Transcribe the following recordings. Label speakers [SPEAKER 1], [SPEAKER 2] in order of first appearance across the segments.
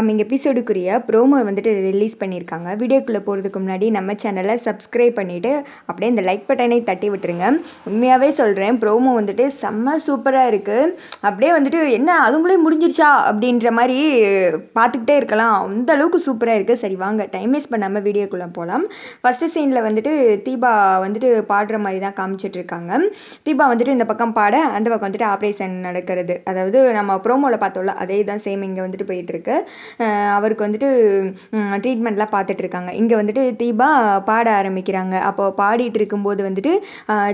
[SPEAKER 1] Coming எபிசோடுக்குரிய promo வந்துட்டு release பண்ணியிருக்காங்க. வீடியோக்குள்ளே போகிறதுக்கு முன்னாடி நம்ம சேனலை சப்ஸ்கிரைப் பண்ணிவிட்டு அப்படியே இந்த லைக் பட்டனை தட்டி விட்டுருங்க. உண்மையாகவே சொல்கிறேன் ப்ரோமோ வந்துட்டு செம்ம சூப்பராக இருக்குது அப்படியே வந்துட்டு என்ன அதுங்களே முடிஞ்சிருச்சா? அப்படின்ற மாதிரி பார்த்துக்கிட்டே இருக்கலாம். அந்த அளவுக்கு சூப்பராக இருக்குது சரி வாங்க டைம் வேஸ்ட் பண்ணாமல் வீடியோக்குள்ளே போகலாம் ஃபஸ்ட்டு சீனில் வந்துட்டு தீபா வந்துட்டு பாடுற மாதிரி தான் காமிச்சிட்ருக்காங்க. தீபா வந்துட்டு இந்த பக்கம் பாட அந்த பக்கம் வந்துட்டு ஆப்ரேஷன் நடக்கிறது. அதாவது நம்ம ப்ரோமோவில் பார்த்தோம்ல அதே தான் சேம் இங்கே வந்துட்டு போயிட்டுருக்கு அவருக்கு வந்துட்டு ட்ரீட்மெண்ட்லாம் பார்த்துட்டு இருக்காங்க இங்கே வந்துட்டு தீபா பாட ஆரம்பிக்கிறாங்க. அப்போது பாடிட்டு இருக்கும்போது வந்துட்டு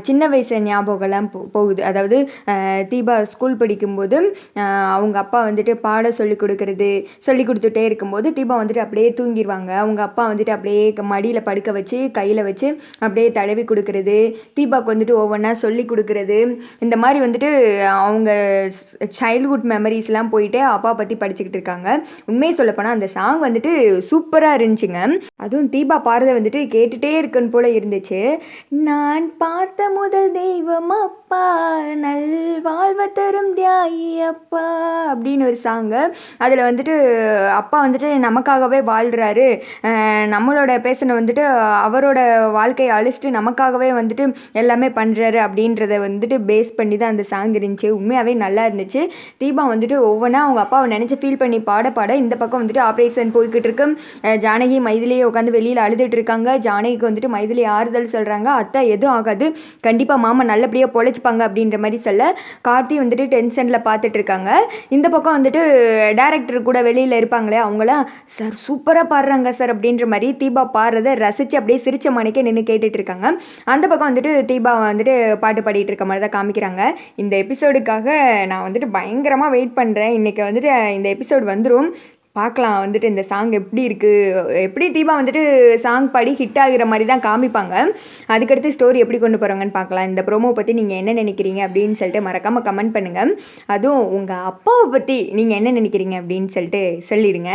[SPEAKER 1] சின்ன வயசு ஞாபகம்லாம் போ- போகுது. அதாவது தீபா ஸ்கூல் படிக்கும்போது அவங்க அப்பா வந்துட்டு பாட சொல்லி கொடுக்கறது சொல்லி கொடுத்துட்டே இருக்கும்போது தீபா வந்துட்டு அப்படியே தூங்கிடுவாங்க அவங்க அப்பா வந்துட்டு அப்படியே மடியில் படுக்க வச்சு கையில் வச்சு அப்படியே தடவி கொடுக்கறது. தீபாவுக்கு வந்துட்டு ஒவ்வொன்றா சொல்லி கொடுக்கறது. இந்த மாதிரி வந்துட்டு அவங்க சைல்ட்ஹுட் மெமரிஸ்லாம் போயிட்டு அப்பா பற்றி படிச்சுக்கிட்டு இருக்காங்க. உண்மையை சொல்லப்போனால் அந்த சாங் வந்துட்டு சூப்பராக இருந்துச்சுங்க. அதுவும் தீபா பாரத வந்துட்டு கேட்டுட்டே இருக்குன்னு போல இருந்துச்சு. நான் பார்த்த முதல் தெய்வம் அப்பா நல்ல வாழ்வ தரும் தியாயி அப்பா அப்படின்னு ஒரு சாங்கு அதில் வந்துட்டு அப்பா வந்துட்டு நமக்காகவே வாழ்கிறாரு நம்மளோட பேசனை வந்துட்டு அவரோட வாழ்க்கையை அழிச்சிட்டு நமக்காகவே வந்துட்டு எல்லாமே பண்ணுறாரு அப்படின்றத வந்துட்டு பேஸ் பண்ணி தான் அந்த சாங் இருந்துச்சு. உண்மையாகவே நல்லா இருந்துச்சு. தீபா வந்துட்டு ஒவ்வொன்றா அவங்க அப்பாவை நினச்சி ஃபீல் பண்ணி பாட பாட இந்த பக்கம் வந்துட்டு ஆப்ரேஷன் போய்கிட்டு இருக்கு. ஜானகி மைதிலியே உட்காந்து வெளியில் அழுதுட்டு இருக்காங்க. ஜானகிக்கு வந்துட்டு மைதிலி ஆறுதல் சொல்கிறாங்க அத்தை எதுவும் ஆகாது. கண்டிப்பாக மாமா நல்லபடியாக பொழைச்சிப்பாங்க அப்படின்ற மாதிரி சொல்ல. கார்த்தி வந்துட்டு டென்ஷனில் பார்த்துட்டு இருக்காங்க இந்த பக்கம் வந்துட்டு டேரக்டர் கூட வெளியில் இருப்பாங்களே அவங்களாம் சார் சூப்பராக பாடுறாங்க சார் அப்படின்ற மாதிரி தீபா பாடுறத ரசித்து அப்படியே சிரிச்ச மணிக்கே நின்று கேட்டுட்டு இருக்காங்க அந்த பக்கம் வந்துட்டு தீபா வந்துட்டு பாட்டு பாடிட்டு இருக்க மாதிரி தான் காமிக்கிறாங்க. இந்த எபிசோடுக்காக நான் வந்துட்டு பயங்கரமாக வெயிட் பண்ணுறேன் இன்றைக்கி வந்துட்டு இந்த எபிசோடு வந்துடும் பார்க்கலாம். வந்துட்டு இந்த சாங் எப்படி இருக்குது எப்படி தீபா வந்துட்டு சாங் பாடி ஹிட் ஆகிற மாதிரி தான் காமிப்பாங்க. அதுக்கடுத்து ஸ்டோரி எப்படி கொண்டு போகிறாங்கன்னு பார்க்கலாம். இந்த ப்ரோமோ பற்றி நீங்கள் என்ன நினைக்கிறீங்க அப்படின்னு சொல்லிட்டு மறக்காமல் கமெண்ட் பண்ணுங்கள் அதுவும் உங்கள் அப்பாவை பற்றி நீங்கள் என்ன நினைக்கிறீங்க அப்படின்னு சொல்லிட்டு சொல்லிடுங்க.